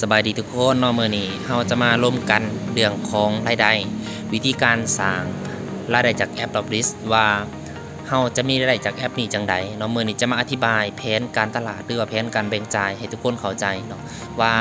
สบายดีทุกคนเนาะมื้อนี้เราจะมาร่วมกันเรื่องของรายได้ วิธีการสร้างรายได้จากแอป d o b l i s ว่าเฮาจะมีรายได้จากแอปนี้จังใดเนาะมื้อนี้จะมาอธิบายแผนการตลาดหรือว่าแผนการแบ่งจ่ายให้ทุกคนเข้าใจเนาะว่า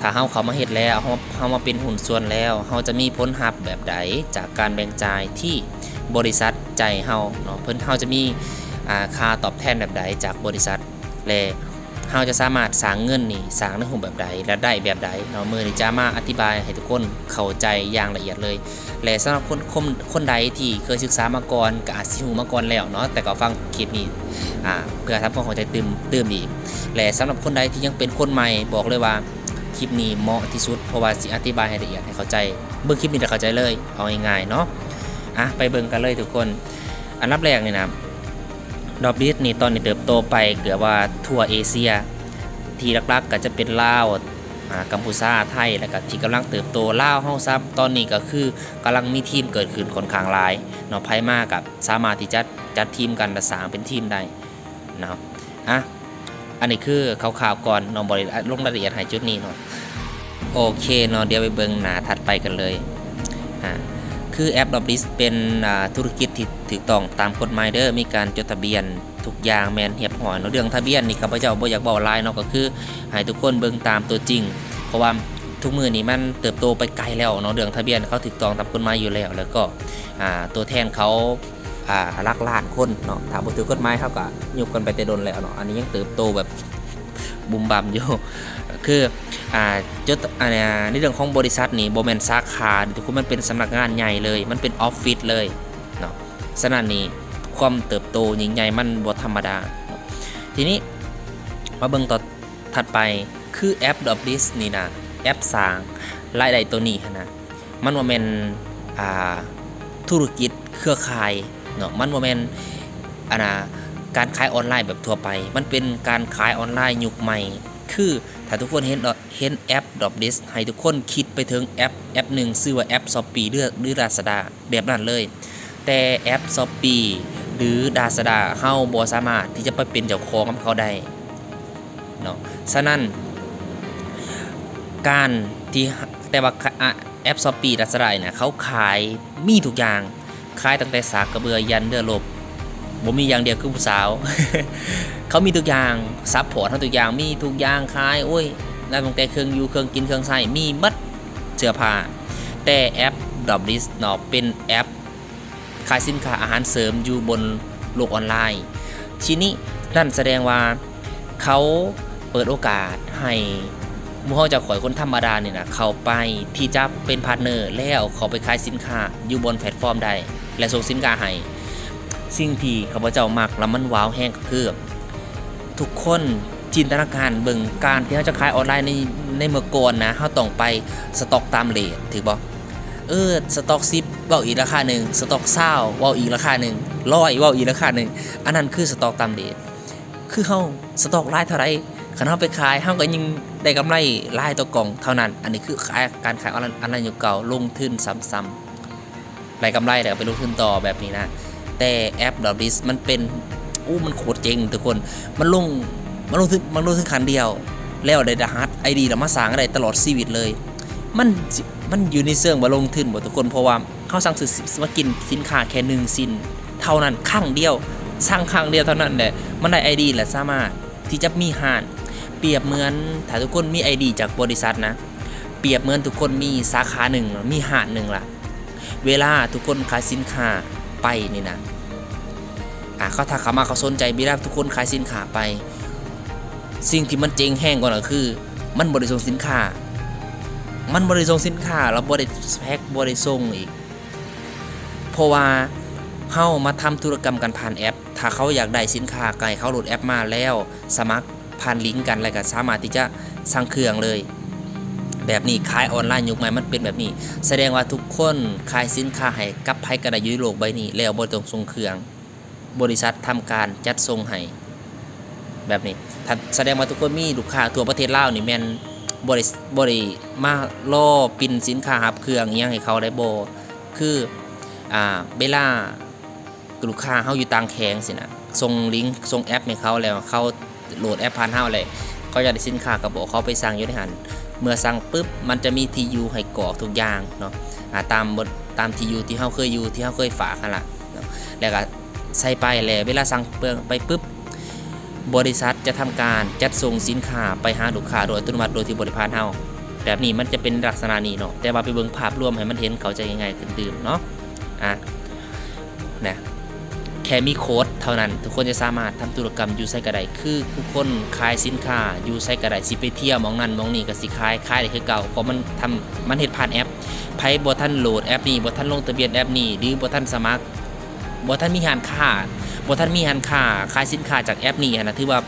ถ้าเฮาเข้ามาเฮ็ดแล้วเฮาเฮามาเป็นหุ้นส่วนแล้วเฮาจะมีผลลัพธ์แบบใดจากการแบ่งจ่ายที่บริษัทใจเฮาเนาะเพิ่นเฮาจะมีค่าตอบแทนแบบใดจากบริษัทและ เราจะสามารถสร้างเงินนี่สร้างในรูปแบบใดและได้แบบใดเนาะมือนี้จะมาอธิบายให้ทุกคนเข้าใจอย่างละเอียดเลย และสำหรับคนคนคนใดที่เคยศึกษามาก่อนก็อาจสิฮู้มาก่อนแล้วเนาะแต่ก็ฟังคลิปนี้อ่าเพื่อทำความเข้าใจตื่มตื่มอีกและสำหรับคนใดที่ยังเป็นคนใหม่บอกเลยว่าคลิปนี้เหมาะที่สุดเพราะว่าสิอธิบายให้ละเอียดให้เข้าใจเบิ่งคลิปนี้จะเข้าใจเลยเอาง่ายๆเนาะอะไปเบิ่งกันเลยทุกคน อันดับแรกนี่นะ ดอกบิสนี่ตอนนี้เติบโตไปเกือบว่าทั่วเอเชีย ที่ลักๆก็จะเป็นลาวกัมพูชาไทยแล้วก็ที่กำลังเติบโตลาวเฮาซับตอนนี้ก็คือกำลังมีทีมเกิดขึ้นค่อนข้างหลายเนาะไผมากกับสามารถที่จะจัดทีมกันและสางเป็นทีมได้นะครับอะอันนี้คือข่าวๆก่อนเนาะบริลงรายละเอียดให้จุดนี้เนาะโอเคเนาะเดี๋ยวไปเบิ่งหนาถัดไปกันเลยอ่า คือแอป d o b l i s เป็นธุรกิจที่ถูกต้องตามกฎหมายเด้อมีการจดทะเบียนทุกอย่างแมนเรียบร้อยเนาะเรื่องทะเบียนนี่ข้าพเจ้าบ่อยากบอกลายเนาะก็คือให้ทุกคนเบิ่งตามตัวจริง เพราะว่าทุกมือนี้มันเติบโตไปไกลแล้วเนาะเรื่องทะเบียนเขาถูกต้องตามกฎหมายอยู่แล้ว แล้วก็ตัวแทนเขาอ่าลักล้านคนเนาะถ้าบ่ถือกฎหมายเขาก็ยุบกันไปแต่ดนแล้วเนาะอันนี้ยังเติบโตแบบบุมบัมอยู่ คืออ่าจดอ่าในเรื่องของบริษัทนี่โบแมนสาขาทุกคนมันเป็นสำนักงานใหญ่เลย มันเป็นออฟฟิศเลยเนาะฉะนั้นนี่ความเติบโตยิ่งใหญ่มันบ่ธรรมดาเนาทีนี้มาเบิ่งต่อถัดไปคือแอปดอบลิสนี่นะแอปสางรายได้ตัวนี้นะมันว่าแม่นอ่าธุรกิจเครือข่ายเนาะมันว่าแม่นอันน่ะการขายออนไลน์แบบทั่วไป มันเป็นการขายออนไลน์ยุคใหม่ คือถ้าทุกคนเห็นเห็นแอป d r o p l i s t ให้ทุกคนคิดไปถึงแอปแอปหนึ่งชื่อว่าแอป Shopee หรือหรือ Lazada แบบนั้นเลย แต่แอป Shopee หรือ Lazada เฮาบ่สามารถที่จะไปเป็นเจ้าของกับเขาได้เนาะฉะนั้น การที่แต่ว่าแอป Shopee Lazada เนี่ยเขาขายมีทุกอย่างขายตั้งแต่สากกระเบือยันเรือลบบ่มีอย่างเดียวคือผู้สาว เขามีทุกอย่างซัพพอร์ตทั้งทุกอย่างมีทุกอย่างขายโอ้ยได้ตั้งแต่เครื่องอยู่เครื่องกินเครื่องใช้มีมัดเสื้อผ้าแต่แอปดอบลิสเนาะเป็นแอปขายสินค้าอาหารเสริมอยู่บนโลกออนไลน์ ทีนี้นั่นแสดงว่าเขาเปิดโอกาสให้มู่เฮาจะข่อยคนธรรมดาเนี่นะเข้าไปที่จะเป็นพาร์ทเนอร์แล้วเขาไปขายสินค้าอยู่บนแพลตฟอร์มใดและส่งสินค้าให้สิ่งที่ข้าพเจ้ามักแล้วมันว้าวแห้งก็คือ ทุกคนจินตนาการเบิ่งการที่เขาจะขายออนไลน์ในในเมื่อก่อนนะเขาต้องไปสต็อกตามเลทถือบ่เออสต็อกซิปว้าอีกราคาหนึ่งสต็อกเศร้าว้าอีกราคาหนึ่งร้อยว้าอีกราคาหนึ่งอันนั้นคือสต็อกตามเลทคือเขาสต็อกไลน์เท่าไรคันเขาไปขายเขาก็ยังได้กำไรไลน์ต่อกล่องเท่านั้น อันนี้คือขายการขายออนไลน์ออนไลน์อยู่เก่าลงทุนซ้ำๆได้กำไรแล้วไปลงทุนต่อแบบนี้นะ แต่แอปดอ b บิสมันเป็น อู้มันโคตรเจ๋งทุกคน มันลง มันลงถึงมันลงถึงคันเดียว แล้วได้รหัสไอดีแล้วมาสางอะไรตลอดชีวิตเลย มันมันอยู่ในเสื่องมาลงทุนหมดทุกคนเพราะว่าเขาสั่งซื้อมากินสินค้าแค่หนึ่งสินเท่านั้นครั้งเดียวสร้างครั้งเดียวเท่านั้นแหละมันได้ไอดีและสามารถที่จะมีห่านเปรียบเหมือนถ้าทุกคนมีไอดีจากบริษัทนะ เปรียบเหมือนทุกคนมีสาขาหนึ่งมีห่านหนึ่งล่ะ เวลาทุกคนขายสินค้าไปนี่นะ อะเขาถ้าเขามาเขาสนใจบีราทุกคนขายสินค้าไป สิ่งที่มันเจ๊งแห้งกว่าก็คือ มันบริส่งสินค้า มันบริส่งสินค้าแล้วบริแพ็คบริส่งอีก เพราะว่าเฮามาทำธุรกรรมกันผ่านแอป ถ้าเขาอยากได้สินค้าไกลเขาโหลดแอปมาแล้ว สมัครผ่านลิงก์กันอะไรก็สามารถที่จะสั่งเครื่องเลย แบบนี้ขายออนไลน์ยุคใหม่มันเป็นแบบนี้ แสดงว่าทุกคนขายสินค้าให้กับไผกระไดอยุโลกใบนี้ แล้วบ่ต้องส่งเครื่อง บริษัททำการจัดส่งให้แบบนี้ถ้าแสดงว่าทุกคนมีลูกค้าทั่วประเทศลาวนี่แมนบริบริมาล่อปินสินค้าหับเครื่องอิหยังให้เขาได้โบคืออ่าเวลาลูกค้าเฮาอยู่ต่างแขงสินะส่งลิงก์ส่งแอปให้เขาแล้วเขาโหลดแอปผ่านเฮาเลยเขาอยากได้สินค้าก็บอกเขาไปสั่งยู่ในหันเมื่อสั่งปุ๊บมันจะมีทียูให้กรอกทุกอย่างเนาะอ่าตามบทตามทียูที่เขาเคยอยู่ที่เขาเคยฝากกันละเนาะแล้วก็ ใส่ไปแล้วเวลาสั่งเปลืองไปปุ๊บบริษัทจะทำการจัดส่งสินค้าไปหาลูกค้าโดยอัตโนมัติโดยที่บริพารเฮาแบบนี้มันจะเป็นลักษณะนี้เนาะแต่ว่าไปเบิ่งภาพรวมให้มันเห็นเข้าใจง่ายๆขึ้นดื่มเนาะอะนะแค่มีโค้ดเท่านั้น ทุกคนจะสามารถทำธุรกรรมอยู่ไซกระไดคือทุกคนขายสินค้าอยู่ไซกระไดสิไปเที่ยวมองนั้นมองนี้ก็สิขายขายได้คือเก่าเพราะมันทำมันเฮ็ดผ่านแอปไผบ่ทันโหลดแอปนี้บ่ทันลงทะเบียนแอปนี้หรือบ่ทันสมัคร บ่ทันมีหานค้าบ่ทันมีหานค้าขายสินค้าจากแอปนี้นะถือว่า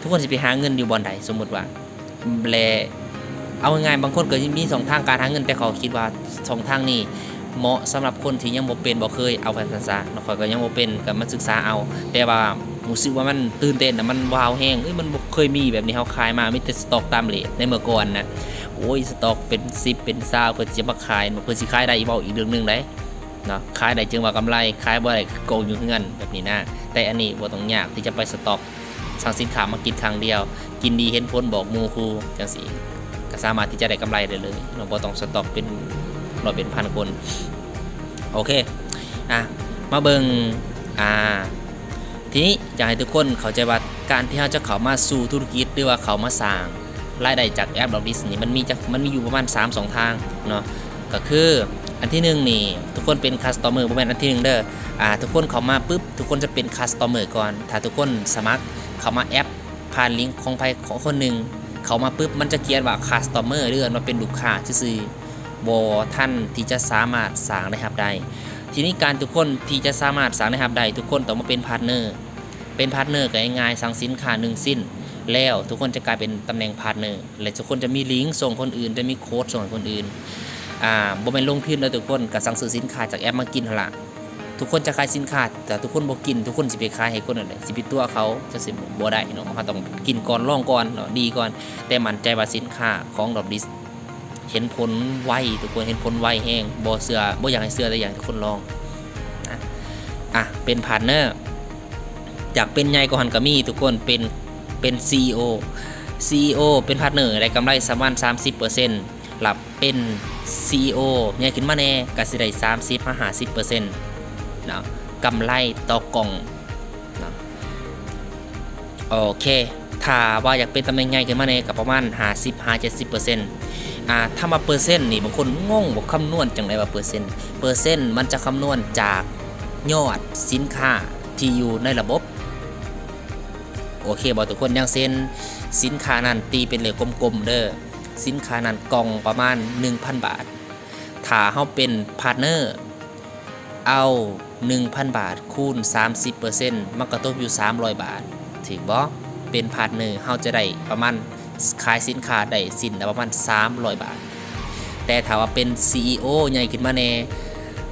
ทุกคนสิไปหาเงินอยู่บอนใดสมมติว่าแลเอาง่ายๆบางคนเก็มีสองทางการหาเงินแต่เขาคิดว่าสองทางนี้เหมาะสำหรับคนที่ยังบ่เป็นบ่เคยเอาไปศึกษาเนาะข้อยก็ยังบ่เป็นก็มาศึกษาเอา แต่ว่ารู้สึกว่ามันตื่นเต้นนะมันว้าวแฮงเอ้ยมันบ่เคยมีแบบนี้เฮาขายมามีแต่สต็อกตามเรทในเมื่อก่อนนะโอ้ยสต็อกเป็น10เป็น20เพิ่นสิมาขายเพิ่นสิขายได้อีกเว้าอีกเรื่องหนึงได้ เนาะขายได้จึงว่ากำไรขายบ่ได้โกงอยู่เงินแบบนี้นะแต่อันนี้บ่ต้องยากที่จะไปสต็อกสั่งสินค้ามากินครั้งเดียว กินดีเห็นผลบอกมูคูจังสีก็สามารถที่จะได้กำไรได้เลยเราบ่ต้องสต็อกเป็นเร้อยเป็นพันคนโอเคอะมาเบิงอ่าทีนี้อยากให้ทุกคนเข้าใจว่าการที่เราจะเข้ามาสู่ธุรกิจหรือว่าเข้ามาสร้างรายได้จากแอปดอกดิสนี่มันมีจะมันมีอยู่ประมาณ3 2 ทางเนาะก็คือ อันที่หนึ่งนี่ทุกคนเป็นคัสตอมเมอร์ประมาณอันที่หนึ่งเด้ออ่าทุกคนเข้ามาปุ๊บทุกคนจะเป็นคัสตอมเมอร์ก่อน ถ้าทุกคนสมัครเข้ามาแอป ผ่านลิงก์ของใครของคนหนึ่งเขามาปุ๊บมันจะเขียนว่า customer เรื่องว่าเป็นลูกค้าซื่อๆบท่านที่จะสามารถสร้างได้ครับได้ทีนี้การทุกคนที่จะสามารถสร้างได้ครับได้ทุกคนต้องมาเป็นพาร์ทเนอร์เป็นพาร์ทเนอร์ก็ง่ายๆสั่งสินค้าหนึ่งสิ้นแล้วทุกคนจะกลายเป็นตำแหน่งพาร์ทเนอร์และทุกคนจะมีลิงก์ส่งคนอื่นจะมีโค้ดส่งคนอื่น อ่าบ่เป็นลงทุนแล้วทุกคนก็สั่งซื้อสินค้าจากแอปมากินหละทุกคนจะขายสินค้าแต่ทุกคนบ่กิน ทุกคนสิไปขายให้คนอื่นเลยสิไปตัวเขาจะสิบ่ได้เนาะเขาต้องกินก่อนลองก่อนเนาะดีก่อน แต่มั่นใจว่าสินค้าของดอกดิสเห็นผลไวทุกคนเห็นผลไวแห้งบ่เสือบ่อยากให้เสือแต่อยากทุกคนลองอะอะเป็นพาร์ทเนอร์จากเป็นใหญ่กว่าหันก็มีทุกคนเป็นเป็น CEO CEO เป็นพาร์ทเนอร์ได้กำไรสามวัน30%หลับเป็น CEO ใหญ่ขึ้นมาแน่ก็สิได้30มา50%เนาะกำไรต่อกล่องนะโอเค ถ้าว่าอยากเป็นตำแหน่งใหญ่ขึ้นมาเนี่ยกับประมาณ50 50 70อ่าถ้ามาเปอร์เซ็นต์นี่บางคนงงบอกคำนวณจังไรว่าเปอร์เซ็นต์เปอร์เซ็นต์มันจะคำนวณจากยอดสินค้าที่อยู่ในระบบ โอเคบอกทุกคนอย่างเช่นสินค้านั้นตีเป็นเลขกลมๆเด้อ สินค้านั้นกล่องประมาณ 1,000 บาท ถ้าเขาเป็นพาร์ทเนอร์เอา 1,000 บาทคูณ 30%มันก็ตกอยู่ 300 บาทถือบ่เป็นพาร์ทเนอร์เฮาจะได้ประมาณขายสินค้าได้สินละประมาณ 300 บาท แต่ถ้าว่าเป็น CEO ใหญ่ขึ้นมาแน่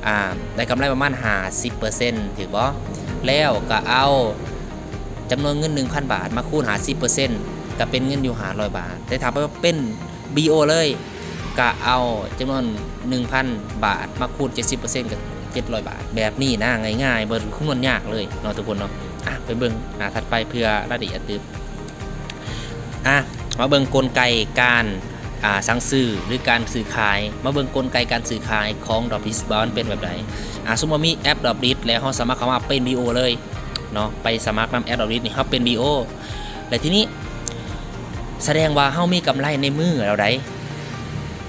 อ่าได้กำไรประมาณ 50%ถือบ่แล้วก็เอาจำนวนเงิน 1,000 บาทมาคูณ50%ก็เป็นเงินอยู่500บาท แต่ถ้าว่าเป็น BO เลยก็เอาจำนวน 1,000 บาท มาคูณ 70%กับ700 บาท แบบนี้นะง่ายๆเบิร์คำนวณยากเลยเนาะทุกคนเนาะอะไปเบิ่งหน้าถัดไปเพื่อรายละเอียดตึบอะมาเบิ่งกลไกการอ่าสั่งซื้อหรือการซื้อขาย มาเบิ่งกลไกการซื้อขายของดอกดิสบอนเป็นแบบไหนอะสมมติมีแอปดอกดิสแล้วเราสามารถเข้ามาเป็น BO เลยเนาะไปสมัครนำแอปดอกดิสนี่เขาเป็น BO และทีนี้ แสดงว่าเขามีกำไรในมือเราได้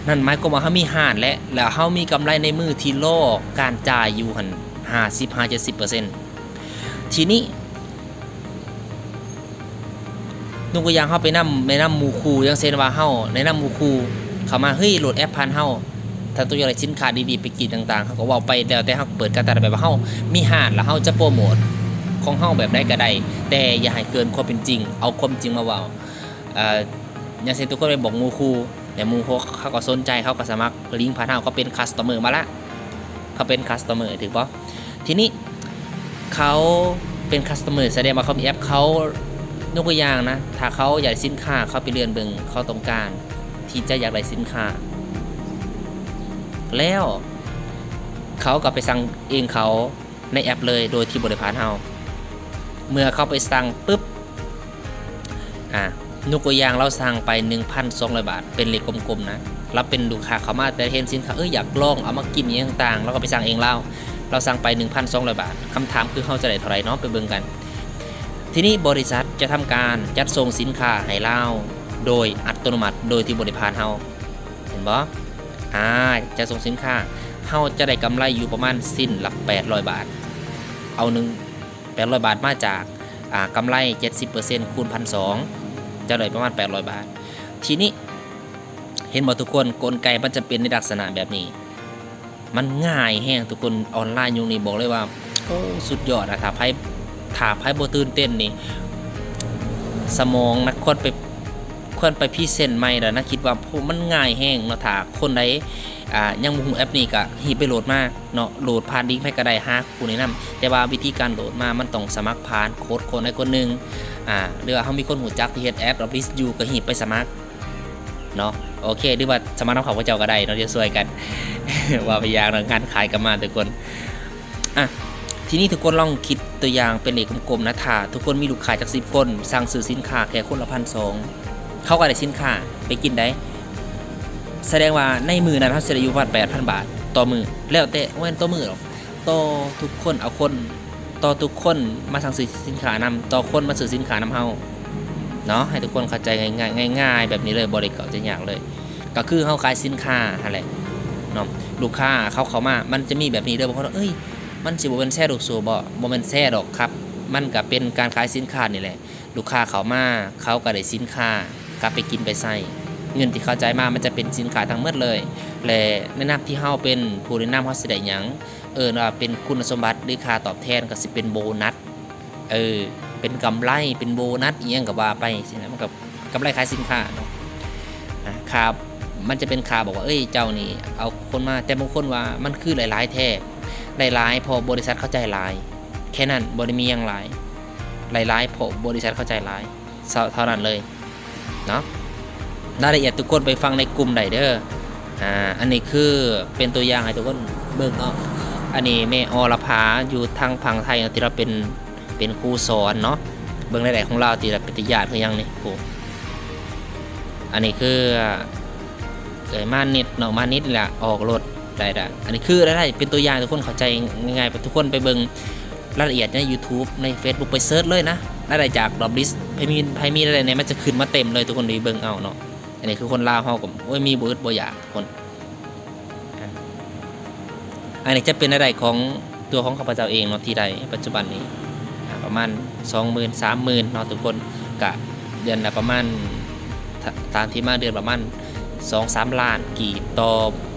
นั่นหมายความว่าเขามีห่านและแล้วเขามีกำไรในมือที่โลกการจ่ายอยู่หันห้าสิบห้าเจ็ดสิบเปอร์เซ็นต์ทีนี้นุกยางเขาไปนำในนำหมูคูยังเซนว่าเขาในนำหมูคูเขามาเฮ้ยโหลดแอปพันเขาถ้าตัวอย่างไรสินค้าดดีๆไปกินต่างๆเขาก็ว่าไปแล้วแต่เขาเปิดการตลาดแบบว่าเขามีห่านแล้วเขาจะโปรโมทของเขาแบบได้ก็ได้แต่อย่าให้เกินความเป็นจริง เอาความจริงมาว่า ย่างเช่นทุกคนไปบอกมูคูแต่มูเขาเขาก็สนใจเขาก็สมัครลิงก์ผ่านเฮาเป็นคัสเตอร์มาละเขาเป็นคัสเตอร์ถือปะทีนี้เขาเป็นคัสเตอร์แสดงว่าเขามีแอปเขายกตัวอย่างนะ ถ้าเขาอยากได้สินค้าเขาไปเรียนเบิงเขาต้องการที่จะอยากได้สินค้า แล้วเขาก็ไปสั่งเองเขาในแอปเลยโดยที่บริพานเฮาเมื่อเขาไปสั่งปุ๊บ อ่า ยกตัวอย่างเราสั่งไป 1,200 บาท เป็นเลขกลมๆนะเราเป็นลูกค้าเขามาแต่เห็นสินค้าเอออยากลองเอามากินอย่างต่างๆเราก็ไปสั่งเองเล่าเราสั่งไป 1,200 บาทคำถามคือเขาจะได้เท่าไหร่เนาะไปเบิ่งกัน ทีนี้บริษัทจะทำการจัดส่งสินค้าให้เราโดยอัตโนมัติโดยที่บริพานเฮาเห็นบ่อ่าจะส่งสินค้าเฮาจะได้กำไรอยู่ประมาณสิ้นหละ800 บาท เอาหนึ่ง800 บาทมาจากอ่ากำไร 70%คูณ1,200 จะได้ประมาณ 800 บาท ทีนี้เห็นบ่ทุกคนกลไกมันจะเป็นในลักษณะแบบนี้ มันง่ายแห้งทุกคนออนไลน์ยุคนี้บอกเลยว่าโอ้สุดยอดอะถ้าไพ่ถ้าไพ่โบตื่นเต้นนี่สมองนักคนไปคนไปพี่เซนต์ใหม่แล้วนะคิดว่ามันง่ายแห้งเนาะถ้าคนใดอ่ายังบ่ฮู้แอปนี้ก็ฮีบไปโหลดมาเนาะโหลดผ่านลิงก์ให้ก็ได้หาผู้แนะนำแต่ว่าวิธีการโหลดมามันต้องสมัครผ่านโค้ดคนใดคนหนึ่ง อ่าหรือว่าเฮามีคนหูจักที่เฮ็ดแอปดอกลิสอยู่ก็ฮีบไปสมัครเนาะโอเคหรือว่าสมัครน้ำเขาพระเจ้าก็ได้เนาะเดี๋ยวช่วยกัน ว่าไปยางงการขายกันมาทุกคนอะทีนี้ทุกคนลองคิดตัวอย่างเป็นเลขกลมๆนะถ้าทุกคนมีลูกค้าจากสิบคนสั่งซื้อสินค้าแค่คนละพันสองเขาก็ได้สินค้าไปกินได้แสดงว่าในมือนั้นเขาเสียอยู่ประมาณแปดพันบาท ต่อมือแล้วแต่ว่าเป็นต่อมือหรอกต่อทุกคนเอาคน ต่อทุกคนมาสั่งซื้อสินค้านำต่อคนมาซื้อสินค้านำเฮาเนาะให้ทุกคนเข้าใจง่ายๆง่ายๆแบบนี้เลยบริการจะยากเลย ก็คือเขาขายสินค้าอะไรเนาะลูกค้าเขาเขามา มันจะมีแบบนี้เลยบางคนเอ้ยมันสิบ่เป็นแช่ลูกสูบบ่บ่เป็นแช่ดอกครับ มันก็เป็นการขายสินค้านี่แหละ ลูกค้าเขามาเขาก็ได้สินค้ากลับไปกินไปใส่เงินที่เข้าใจมามันจะเป็นสินค้าทั้งหมดเลย และแนะนำที่เฮาเป็นผู้แนะนำเฮาสิได้หยัง เออว่าเป็นคุณสมบัติหรือค่าตอบแทนก็สิเป็นโบนัสเออเป็นกำไรเป็นโบนัสอีหยังก็ว่าไปสินะมันก็กำไรขายสินค้าเนาะค่ามันจะเป็นค่าบอกว่าเอ้ยเจ้านี่เอาคนมาแต่บางคนว่ามันคือหลาย ๆ แท้หลาย ๆ พอบริษัทเข้าใจหลาย แค่นั้นบริมีอย่างหลายหลาย ๆ พอบริษัทเข้าใจหลายเท่านั้นเลยเนาะรายละเอียดทุกคนไปฟังในกลุ่มใดเด้ออ่าอันนี้คือเป็นตัวอย่างให้ทุกคนเบิ่งเอา อันนี้แม่อรภาอยู่ทางพังไทยที่เราเป็นเป็นครูสอนเนาะเบิ่งรายละเอียดของเราที่เราเป็นญาติคือยังนี่ครูอันนี้คือเอ่ยมานิดเนาะมานิดแหละออกรถได้ได้อันนี้คือได้เป็นตัวอย่างทุกคนเข้าใจง่ายๆทุกคนไปเบิ่งรายละเอียดใน YouTube ใน Facebook ไปเซิร์ชเลยนะได้จากดอบลิสไพมีไพมีอะไรเนี่ยมันจะขึ้นมาเต็มเลยทุกคนไปเบิ่งเอาเนาะอันนี้คือคนลาวเฮากับโอ้ยมีบ่อึดบ่อยากทุกคน อันนี้จะเป็นอะไรของตัวของข้าพเจ้าเองเนาะที่ใดปัจจุบันนี้ประมาณ 20,000 30,000เนาะทุกคนกะเดือนละประมาณตามที่มาเดือนประมาณสองสามล้านกี่ต่อ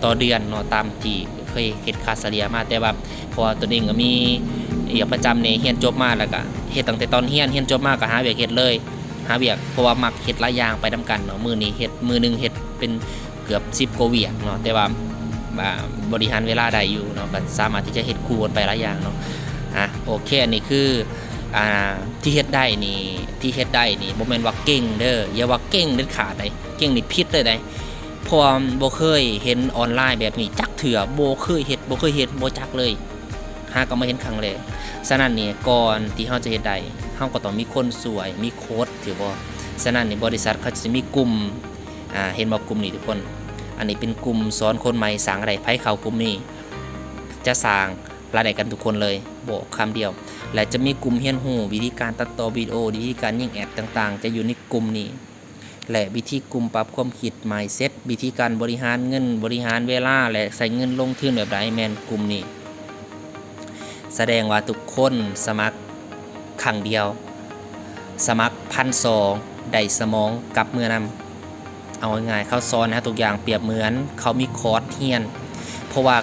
ต่อเดือนเนาะตามที่เคยเฮ็ดคาสเลียมาแต่ว่าพอตัวเองก็มีเอียประจำในเฮียนจบมาแล้วก็เฮ็ดตั้งแต่ตอนเฮียนเฮียนจบมาก็หาเวียกเฮ็ดเลยหาเวียกเพราะว่ามักเฮ็ดหลายอย่างไปนำกันเนาะมือนี้เฮ็ดมือหนึงเฮ็ดเป็นเกือบ10กว่าเวียกเนาะแต่ว่า บริหารเวลาได้อยู่เนาะก็สามารถที่จะเฮ็ดคู่กันไปหลายอย่างเนาะอะโอเคอันนี้คืออ่าที่เฮ็ดได้นี่ที่เฮ็ดได้นี่บ่แม่นว่าเก่งเด้ออย่าว่าเก่งเด็ดขาดได้เก่งนี่ผิดเลยได้พราะว่าบ่เคยเห็นออนไลน์แบบนี้จักเถื่อบ่เคยเฮ็ดบ่เคยเฮ็ดบ่จักเลยหาก็มาเห็นครั้งแรกฉะนั้นนี่ก่อนที่เฮาจะเฮ็ดได้เฮาก็ต้องมีคนสวยมีโค้ดถือบ่ฉะนั้นนี่บริษัทเขาจะมีกลุ่มอ่าเห็นบ่กลุ่มนี้ทุกคน อันนี้เป็นกลุ่มสอนคนใหม่สางรายได้ไผเขากลุ่มนี้ จะสางรายได้กันทุกคนเลยบอกคำเดียว และจะมีกลุ่มเรียนรู้วิธีการตัดต่อวิดีโอวิธีการยิงแอดต่างๆ จะอยู่ในกลุ่มนี้ และวิธีกลุ่มปรับความคิด mindset วิธีการบริหารเงิน บริหารเวลาและใส่เงินลงทุนแบบไรแมนกลุ่มนี้ แสดงว่าทุกคนสมัครครั้งเดียว สมัครพันสองได้สมองกับเมื่อนำ เอาง่ายๆเขาสอนนะทุกอย่างเปรียบเหมือนเขามีคอร์สเฮียน เพราะว่า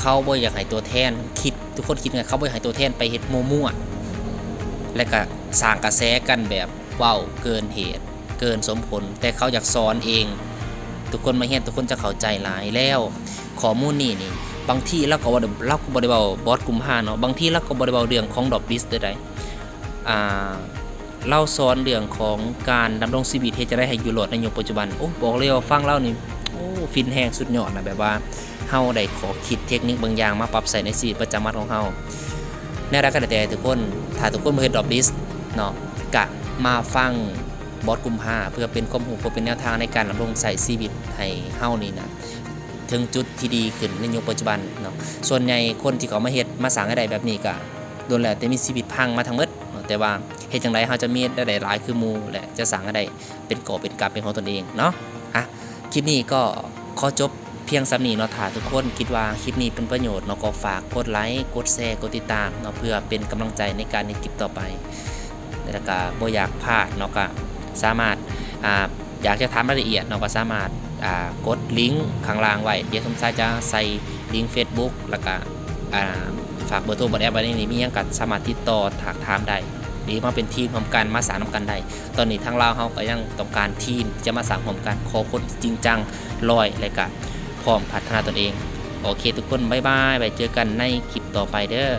เขาบ่อยากให้ตัวแทน คิดทุกคนคิดไงเขาบ่อยากให้ตัวแทนไปเฮ็ดมั่วๆและก็สร้างกระแสกันแบบเว้าเกินเหตุ เกินสมผล แต่เขาอยากสอนเอง ทุกคนมาเห็นทุกคนจะเข้าใจหลายแล้วข้อมูลนี่นี่บางที่เราก็บ่ได้เราก็บ่ได้เว้าบอสกลุ่มห้าเนาะบางที่เราก็บ่ได้เว้าเรื่องของดอกดิสได้อ่า เราสอนเรื่องของการดำรงชีวิตที่จะได้ให้อยู่รอดในยุคปัจจุบันโอ้บอกเลยว่าฟังเล่านี่โอ้ฟินแฮงสุดยอดนะแบบว่าเฮาได้ขอคิดเทคนิคบางอย่างมาปรับใส่ในชีวิตประจำวันของเฮาแน่รักกันแต่ทุกคนถ้าทุกคนบ่เฮ็ดดอกดิสเนาะกะมาฟังบอสกุมภาเพื่อเป็นความรู้เพื่อเป็นแนวทางในการดำรงใช้ชีวิตให้เฮานี่นะถึงจุดที่ดีขึ้นในยุคปัจจุบันเนาะส่วนใหญ่คนที่เขามาเฮ็ดมาสร้างอะไรแบบนี้ก็โดนแล้วแต่มีชีวิตพังมาทั้งหมดแต่ว่า เฮ็ดจังไดเฮาจะมีได้หลายคือมูและจะสร้างอะไรเป็นกอเป็นกำเป็นของตนเองเนาะอะคลิปนี้ก็ขอจบเพียงสำนี้เนาะถ้าทุกคนคิดว่าคลิปนี้เป็นประโยชน์เนาะก็ฝากกดไลค์กดแชร์กดติดตามเนาะเพื่อเป็นกำลังใจในการในคลิปต่อไปแล้วก็บ่อยากพลาดเนาะก็สามารถอ่าอยากจะถามรายละเอียดเนาะก็สามารถอ่ากดลิงก์ข้างล่างไว้เดี๋ยวสมชายจะใส่ลิงก์ Facebook แล้วก็อ่าฝากเบอร์โทรเบอร์แอปไว้ในนี้มียังก็สามารถติดต่อถากถามได้ หรือมาเป็นทีมพร้อมกันมาสานพร้อมกันได้ตอนนี้ทางเราวเขาก็ยังต้องการทีมจะมาสานพร้อมกันขอคนจริงจังลอยและกะพร้อมพัฒนาตนเอง โอเคทุกคนบ๊ายบายไปเจอกันในคลิปต่อไปเด้อ